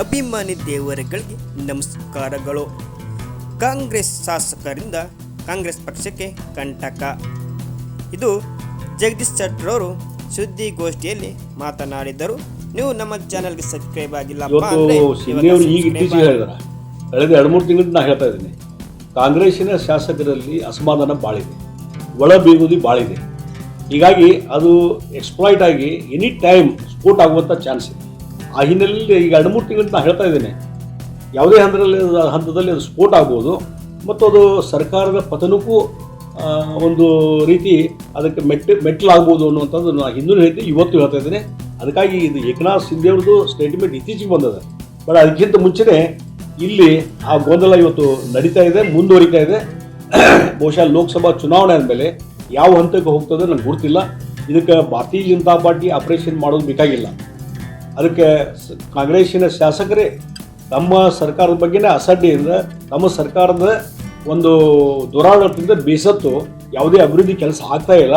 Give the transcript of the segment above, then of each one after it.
ಅಭಿಮಾನಿ ದೇವರುಗಳಿಗೆ ನಮಸ್ಕಾರಗಳು. ಕಾಂಗ್ರೆಸ್ ಶಾಸಕರಿಂದ ಕಾಂಗ್ರೆಸ್ ಪಕ್ಷಕ್ಕೆ ಕಂಟಕ. ಇದು ಜಗದೀಶ್ ಶೆಟ್ಟರವರು ಸುದ್ದಿಗೋಷ್ಠಿಯಲ್ಲಿ ಮಾತನಾಡಿದರು. ನೀವು ನಮ್ಮ ಚಾನಲ್ಗೆ ಸಬ್ಸ್ಕ್ರೈಬ್ ಇತ್ತೀಚೆಗೆ ಕಳೆದ ಎರಡು ಮೂರು ತಿಂಗಳಿಂದ ನಾ ಹೇಳ್ತಾ ಇದ್ದೀನಿ. ಕಾಂಗ್ರೆಸ್ಸಿನ ಶಾಸಕರಲ್ಲಿ ಅಸಮಾಧಾನ ಭಾಳಿದೆ ಒಳ ಬೀಗುದಿ ಭಾಳಿದೆ ಹೀಗಾಗಿ ಅದು ಎಕ್ಸ್ಪ್ಲಾಯ್ಟ್ ಆಗಿ ಎನಿ ಟೈಮ್ ಸ್ಫೋಟ್ ಆಗುವಂಥ ಚಾನ್ಸ್ ಇದೆ. ಆ ಹಿನ್ನೆಲೆಯಲ್ಲಿ ಈಗ ಎರಡು ಮೂರು ತಿಂಗಳಿಂದ ನಾ ಹೇಳ್ತಾ ಇದ್ದೇನೆ. ಯಾವುದೇ ಹಂತದಲ್ಲಿ ಹಂತದಲ್ಲಿ ಅದು ಸ್ಫೋಟ ಆಗ್ಬೋದು. ಮತ್ತು ಅದು ಸರ್ಕಾರದ ಪತನಕ್ಕೂ ಒಂದು ರೀತಿ ಅದಕ್ಕೆ ಮೆಟ್ಟ ಮೆಟ್ಟಲಾಗ್ಬೋದು ಅನ್ನುವಂಥದ್ದು ನಾನು ಹಿಂದೂ ಹೇಳ್ತೀನಿ ಇವತ್ತು ಹೇಳ್ತಾ ಇದ್ದೇನೆ. ಅದಕ್ಕಾಗಿ ಇದು ಏಕನಾಥ್ ಸಿಂಧೆ ಅವ್ರದ್ದು ಸ್ಟೇಟ್ಮೆಂಟ್ ಇತ್ತೀಚೆಗೆ ಬಂದದ. ಬಟ್ ಅದಕ್ಕಿಂತ ಮುಂಚೆನೆ ಇಲ್ಲಿ ಆ ಗೊಂದಲ ಇವತ್ತು ನಡೀತಾ ಇದೆ, ಮುಂದುವರಿತಾ ಇದೆ. ಬಹುಶಃ ಲೋಕಸಭಾ ಚುನಾವಣೆ ಆದಮೇಲೆ ಯಾವ ಹಂತಕ್ಕೆ ಹೋಗ್ತದೆ ನನಗೆ ಗೊತ್ತಿಲ್ಲ ಇದಕ್ಕೆ ಭಾರತೀಯ ಜನತಾ ಪಾರ್ಟಿ ಆಪರೇಷನ್ ಮಾಡೋದು ಬೇಕಾಗಿಲ್ಲ. ಅದಕ್ಕೆ ಕಾಂಗ್ರೆಸ್ಸಿನ ಶಾಸಕರೇ, ತಮ್ಮ ಸರ್ಕಾರದ ಬಗ್ಗೆನೇ ಅಸಡ್ಡೆಯಿಂದ ತಮ್ಮ ಸರ್ಕಾರದ ಒಂದು ದುರಾಡಳಿತದಿಂದ ಬೇಸತ್ತು, ಯಾವುದೇ ಅಭಿವೃದ್ಧಿ ಕೆಲಸ ಆಗ್ತಾ ಇಲ್ಲ.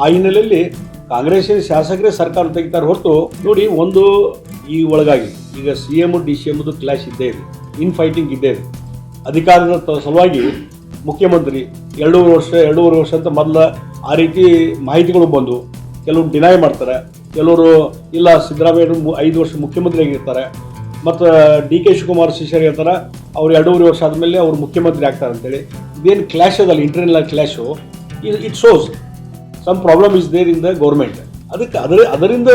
ಆ ಹಿನ್ನೆಲೆಯಲ್ಲಿ ಕಾಂಗ್ರೆಸ್ಸಿನ ಶಾಸಕರೇ ಸರ್ಕಾರ ತೆಗಿತಾರೆ ಹೊರತು ನೋಡಿ ಒಂದು ಈ ಒಳಗಾಗಿ, ಈಗ ಸಿ ಎಂ ಡಿ ಸಿ ಎಮ್ದು ಕ್ಲಾಶ್ ಇದ್ದೇ ಇದೆ ಇನ್ ಫೈಟಿಂಗ್ ಇದ್ದೇ ಇದೆ. ಅಧಿಕಾರದ ಸಲುವಾಗಿ ಮುಖ್ಯಮಂತ್ರಿ ಎರಡೂವರೆ ವರ್ಷ ಎರಡೂವರೆ ವರ್ಷ ಅಂತ ಮೊದಲ ಆ ರೀತಿ ಮಾಹಿತಿಗಳು ಬಂದು ಕೆಲವರು ಡಿನೈ ಮಾಡ್ತಾರೆ. ಕೆಲವರು, ಇಲ್ಲ, ಸಿದ್ದರಾಮಯ್ಯ ಐದು ವರ್ಷ ಮುಖ್ಯಮಂತ್ರಿ ಆಗಿರ್ತಾರೆ. ಮತ್ತು, ಡಿ ಕೆ ಶಿವಕುಮಾರ್ ಶಿಷ್ಯರು ಹೇಳ್ತಾರೆ, ಅವ್ರು ಎರಡೂವರೆ ವರ್ಷ ಆದಮೇಲೆ ಅವ್ರು ಮುಖ್ಯಮಂತ್ರಿ ಆಗ್ತಾರೆ ಅಂತೇಳಿ. ಇದೇನು ಕ್ಲಾಶ್ ಅದಲ್ಲ internal clash it shows some problem is there in the government ಅದಕ್ಕೆ ಅದರ, ಅದರಿಂದ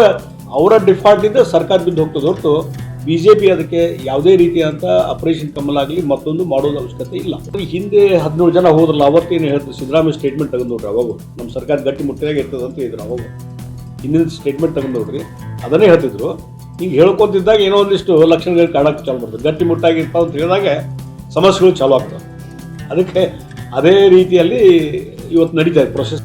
ಅವರ ಡಿಫಾಲ್ಟಿಂದ ಸರ್ಕಾರ ಬಿದ್ದು ಹೋಗ್ತದೆ ಹೊರತು ಬಿ ಜೆ ಪಿ ಅದಕ್ಕೆ ಯಾವುದೇ ರೀತಿಯಾದಂಥ ಆಪರೇಷನ್ ಕಮಲ್ ಆಗಲಿ ಮತ್ತೊಂದು ಮಾಡೋದು ಅವಶ್ಯಕತೆ ಇಲ್ಲ. ಹಿಂದೆ ಹದಿನೇಳು ಜನ ಹೋದ್ರಲ್ಲ, ಅವತ್ತೇನು ಹೇಳ್ತಾರೆ, ಸಿದ್ದರಾಮಯ್ಯ ಸ್ಟೇಟ್ಮೆಂಟ್ ತೆಗೆದು ಅವಾಗ. ನಮ್ಮ ಸರ್ಕಾರ ಗಟ್ಟಿ ಮುಟ್ಟಿಯಾಗಿ ಇರ್ತದೆ ಅಂತ ಇದ್ರು ಅವಾಗ. ಹಿಂದಿನ ಸ್ಟೇಟ್ಮೆಂಟ್ ತಗೊಂಡು ಹೋಗ್ರಿ ಅದನ್ನೇ ಹೇಳ್ತಿದ್ರು. ಈಗ ಹೇಳ್ಕೊತಿದ್ದಾಗ ಏನೋ ಒಂದಿಷ್ಟು ಲಕ್ಷಣಗಳು ಕಾಣಕ್ಕೆ ಚಾಲು ಮಾಡ್ತಾರೆ ಗಟ್ಟಿ ಮುಟ್ಟಾಗಿರ್ತಾವ ಅಂತ ಹೇಳಿದಾಗ ಸಮಸ್ಯೆಗಳು ಚಾಲು ಆಗ್ತವೆ. ಅದಕ್ಕೆ ಅದೇ ರೀತಿಯಲ್ಲಿ ಇವತ್ತು ನಡೀತಾ ಇದೆ ಪ್ರೊಸೆಸ್